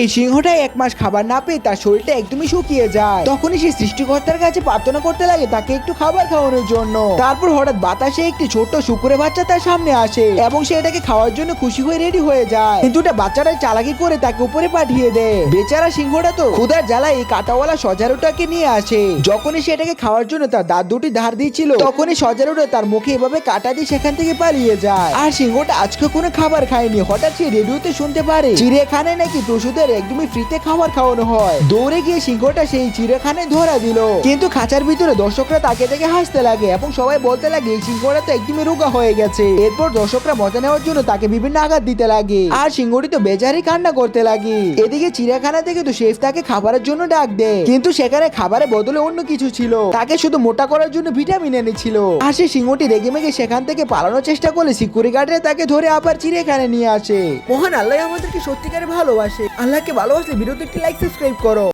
এই সিংহটা এক মাস খাবার না পেয়ে তার শরীরটা একদমই শুকিয়ে যায়। তখনই সে সৃষ্টিকর্তার কাছে প্রার্থনা করতে লাগে তাকে একটু খাবার খাওয়ানোর জন্য। তারপর হঠাৎ বাতাসে একটি ছোট্ট শুকুরে বাচ্চা তার সামনে আসে এবং সে এটাকে খাওয়ার জন্য খুশি হয়ে রেডি হয়ে যায়। কিন্তু ওটা বাচ্চাটা চালাকি করে তাকে উপরে পাঠিয়ে দেয়। বেচারা সিংহটা তো ক্ষুধার জ্বালায় এই কাটাওয়ালা সজারুটাকে নিয়ে আসে। যখনই সে এটাকে খাওয়ার জন্য তার দাঁত দুটি ধার দিয়েছিল তখনই সজারুটা তার মুখে এভাবে কাটা দিয়ে সেখান থেকে পালিয়ে যায়। আর সিংহটা আজকে কোনো খাবার খায়নি। হঠাৎ সে রেডিওতে শুনতে পারে, চিড়িয়াখানায় নাকি পশুদের একদমই ফ্রিতে খাবার খাওয়ানো হয়। দৌড়ে গিয়ে সিংহটা সেই চিড়িয়াখানায় ধরা দিল। কিন্তু খাঁচার ভিতরে দর্শকরা তাকে দেখে হাসতে লাগে এবং সবাই বলতে লাগে, এই সিংহটা তো একদমই রোগা হয়ে গেছে। এরপর দর্শকরা মজা নেওয়ার জন্য তাকে বিভিন্ন আঘাত দিতে লাগে। আর সিংহটি তো বেজারি কান্না করতে লাগে। এদিকে চিড়িয়াখানা থেকে তো শেফ তাকে খাবারের জন্য ডাক দেয়। কিন্তু সেখানে খাবারের বদলে অন্য কিছু ছিল। তাকে শুধু মোটা করার জন্য ভিটামিন এনেছিল। আর সে সিংহটি রেগে মেগে সেখান থেকে পালানোর চেষ্টা করলে সিকিউরিটি গার্ডরা তাকে ধরে আবার চিড়িয়াখানায় নিয়ে আসে। মহান আল্লাহ আমাদেরকে সত্যিকারে ভালোবাসে। আল্লাহকে ভালোবাসলে ভিডিওতে একটি লাইক সাবস্ক্রাইব করো।